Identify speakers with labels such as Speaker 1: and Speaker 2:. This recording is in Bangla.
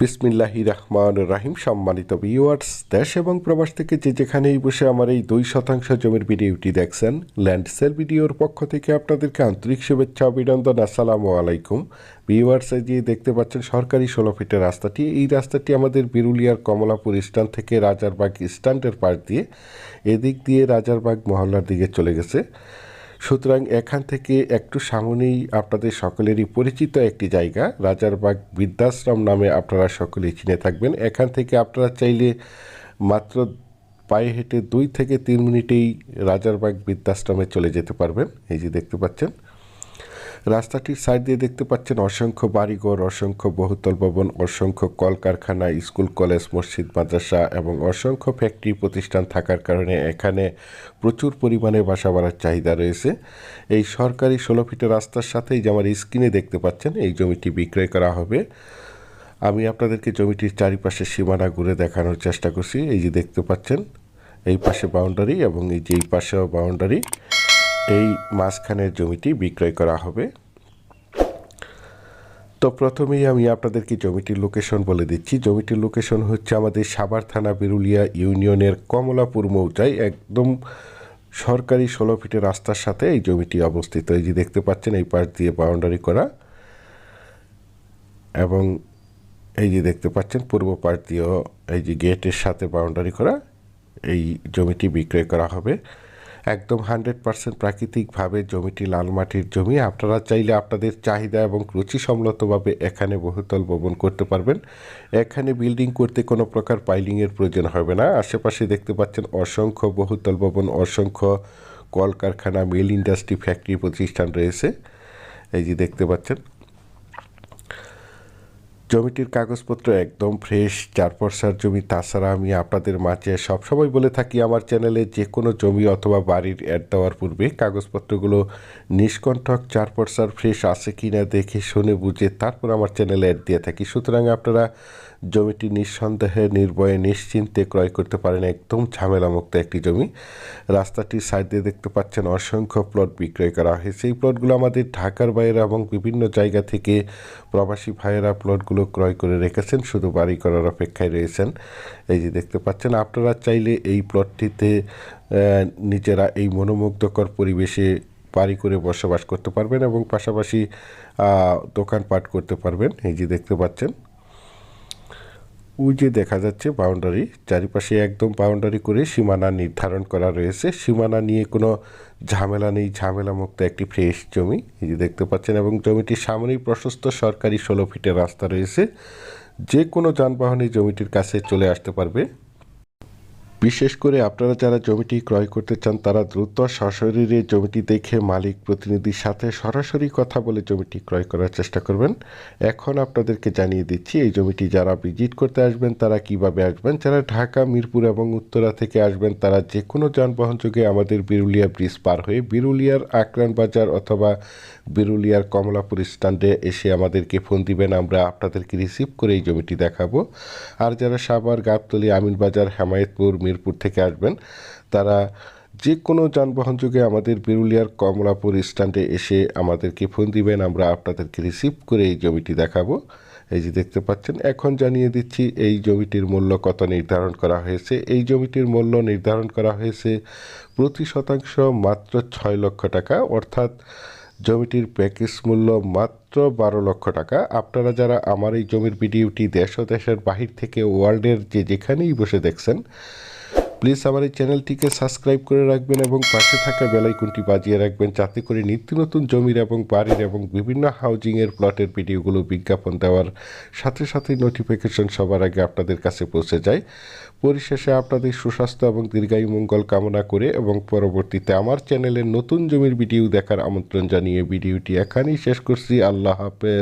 Speaker 1: বিসমিল্লাহি রহমান রাহিম, সম্মানিত ভিউয়ার্স দেশ এবং প্রবাস থেকে যে যেখানেই বসে আমার এই দুই শতাংশ জমির ভিডিওটি দেখছেন ল্যান্ড সেল ভিডিওর পক্ষ থেকে আপনাদেরকে আন্তরিক শুভেচ্ছা, অভিনন্দন, আসসালামু আলাইকুম। ভিউয়ার্স যে দেখতে পাচ্ছেন, সরকারি ষোলো ফিটের রাস্তাটি। এই রাস্তাটি আমাদের বিরুলিয়ার কমলাপুর স্ট্যান্ড থেকে রাজারবাগ স্ট্যান্ডের পাশ দিয়ে এদিক দিয়ে রাজারবাগ মহল্লার দিকে চলে গেছে। সুতরাং এখান থেকে একটু সামনেই আপনাদের সকলেরই পরিচিত একটি জায়গা, রাজারবাগ বৃদ্ধাশ্রম নামে আপনারা সকলেই চিনে থাকবেন। এখান থেকে আপনারা চাইলে মাত্র পায়ে হেঁটে দুই থেকে তিন মিনিটেই রাজারবাগ বৃদ্ধাশ্রমে চলে যেতে পারবেন। এই যে দেখতে পাচ্ছেন রাস্তাটির সাইড দিয়ে দেখতে পাচ্ছেন অসংখ্য বাড়িঘর, অসংখ্য বহুতল ভবন, অসংখ্য কলকারখানা, স্কুল, কলেজ, মসজিদ, মাদ্রাসা এবং অসংখ্য ফ্যাক্টরি প্রতিষ্ঠান থাকার কারণে এখানে প্রচুর পরিমাণে বাসা বাড়ার চাহিদা রয়েছে। এই সরকারি ষোলো ফিটের রাস্তার সাথেই যে আমার স্ক্রিনে দেখতে পাচ্ছেন, এই জমিটি বিক্রয় করা হবে। আমি আপনাদেরকে জমিটির চারিপাশে সীমানা ঘুরে দেখানোর চেষ্টা করছি। এই যে দেখতে পাচ্ছেন, এই পাশে বাউন্ডারি এবং এই যে এই পাশেও বাউন্ডারি, এই মাঝখানের জমিটি বিক্রয় করা হবে। তো প্রথমেই আমি আপনাদেরকে জমিটির লোকেশন বলে দিচ্ছি। জমিটির লোকেশন হচ্ছে আমাদের সাভার থানা বিরুলিয়া ইউনিয়নের কমলাপুর মৌজায়। একদম সরকারি ষোলো ফিটের রাস্তার সাথে এই জমিটি অবস্থিত। এই যে দেখতে পাচ্ছেন, এই পাশ দিয়ে বাউন্ডারি করা। এবং এই যে দেখতে পাচ্ছেন, পূর্ব পাশ দিয়েও এই যে গেটের সাথে বাউন্ডারি করা। এই জমিটি বিক্রয় করা হবে। একদম হান্ড্রেড পার্সেন্ট প্রাকৃতিকভাবে জমিটি লাল মাটির জমি। আপনারা চাইলে আপনাদের চাহিদা এবং রুচিসম্মতভাবে এখানে বহুতল ভবন করতে পারবেন। এখানে বিল্ডিং করতে কোনো প্রকার পাইলিংয়ের প্রয়োজন হবে না। আশেপাশে দেখতে পাচ্ছেন অসংখ্য বহুতল ভবন, অসংখ্য কলকারখানা, মিল ইন্ডাস্ট্রি, ফ্যাক্টরি প্রতিষ্ঠান রয়েছে। এই যে দেখতে পাচ্ছেন জমিটির কাগজপত্র একদম ফ্রেশ চার পর্সার জমি, তাছাড়া আমি আপনাদের মাঝে সবসময় বলে থাকি, আমার চ্যানেলে যে কোনো জমি অথবা বাড়ির অ্যাড দেওয়ার পূর্বে কাগজপত্রগুলো নিষ্কণ্ঠক চার পর্সার ফ্রেশ আছে কি না দেখে শুনে বুঝে তারপর আমার চ্যানেলে অ্যাড দিয়ে থাকি। সুতরাং আপনারা জমিটি নিঃসন্দেহে, নির্ভয়ে, নিশ্চিন্তে ক্রয় করতে পারেন। একদম ঝামেলামুক্ত একটি জমি। রাস্তাটির সাইড দিয়ে দেখতে পাচ্ছেন অসংখ্য প্লট বিক্রয় করা হয়েছে। এই প্লটগুলো আমাদের ঢাকার বাইরে এবং বিভিন্ন জায়গা থেকে প্রবাসী ভাইয়েরা প্লটগুলো ক্রয় করে রেখেছেন, শুধু বাড়ি করার অপেক্ষায় রয়েছেন। এই যে দেখতে পাচ্ছেন, আপনারা চাইলে এই প্লটটিতে নিজেরা এই মনোমুগ্ধকর পরিবেশে বাড়ি করে বসবাস করতে পারবেন এবং পাশাপাশি দোকানপাট করতে পারবেন। এই যে দেখতে পাচ্ছেন ওই যে দেখা যাচ্ছে বাউন্ডারি চারিপাশে একদম বাউন্ডারি করে সীমানা নির্ধারণ করা রয়েছে। সীমানা নিয়ে কোনো ঝামেলা নেই ঝামেলা মুক্ত একটি ফ্রেশ জমি, এই যে দেখতে পাচ্ছেন, এবং জমিটির সামনেই প্রশস্ত সরকারি ষোলো ফিটের রাস্তা রয়েছে। যে কোনো যানবাহনই জমিটির কাছে চলে আসতে পারবে। বিশেষ করে আপনারা যারা জমিটি ক্রয় করতে চান, তারা দ্রুত সশরীরে জমিটি দেখে মালিক প্রতিনিধির সাথে সরাসরি কথা বলে জমিটি ক্রয় করার চেষ্টা করবেন। এখন আপনাদেরকে জানিয়ে দিচ্ছি, এই জমিটি যারা ভিজিট করতে আসবেন, তারা কীভাবে আসবেন? যারা ঢাকা, মিরপুর এবং উত্তরা থেকে আসবেন, তারা যে কোনো যানবাহন যোগে আমাদের বিরুলিয়া ব্রিজ পার হয়ে বিরুলিয়ার আকরান বাজার অথবা বিরুলিয়ার কমলাপুর স্ট্যান্ডে এসে আমাদেরকে ফোন দিবেন, আমরা আপনাদেরকে রিসিভ করে এই জমিটি দেখাবো। আর যারা সাভার, গাবতলি, আমিনবাজার, হেমায়তপুর মিরপুর থেকে আসবেন। তারা যে কোনো যানবাহন যুগে আমাদের বিরুলিয়ার কমলাপুর স্ট্যান্ডে এসে আমাদেরকে ফোন দিবেন, আমরা আপনাদেরকে রিসিভ করে এই জমিটি দেখাবো। এই যে দেখতে পাচ্ছেন, এখন জানিয়ে দিচ্ছি এই জমিটির মূল্য কত নির্ধারণ করা হয়েছে। এই জমিটির মূল্য নির্ধারণ করা হয়েছে প্রতি শতাংশ মাত্র ছয় লক্ষ টাকা, অর্থাৎ জমিটির প্যাকেজ মূল্য মাত্র বারো লক্ষ টাকা। আপনারা যারা আমার এই জমির ভিডিওটি দেশ ও দেশের বাহির থেকে ওয়ার্ল্ডের যে যেখানেই বসে দেখছেন প্লিজ আমার এই চ্যানেলটিকে সাবস্ক্রাইব করে রাখবেন এবং পাশে থাকা বেলাইকনটি বাজিয়ে রাখবেন যাতে করে নিত্য নতুন জমির এবং বাড়ির এবং বিভিন্ন হাউজিংয়ের প্লটের ভিডিওগুলো বিজ্ঞাপন দেওয়ার সাথে সাথে নোটিফিকেশন সবার আগে আপনাদের কাছে পৌঁছে যায়। পরিশেষে আপনাদের সুস্বাস্থ্য এবং দীর্ঘায়ু মঙ্গল কামনা করে এবং পরবর্তীতে আমার চ্যানেলের নতুন জমির ভিডিও দেখার আমন্ত্রণ জানিয়ে ভিডিওটি এখানেই শেষ করছি। আল্লাহ হাফেজ।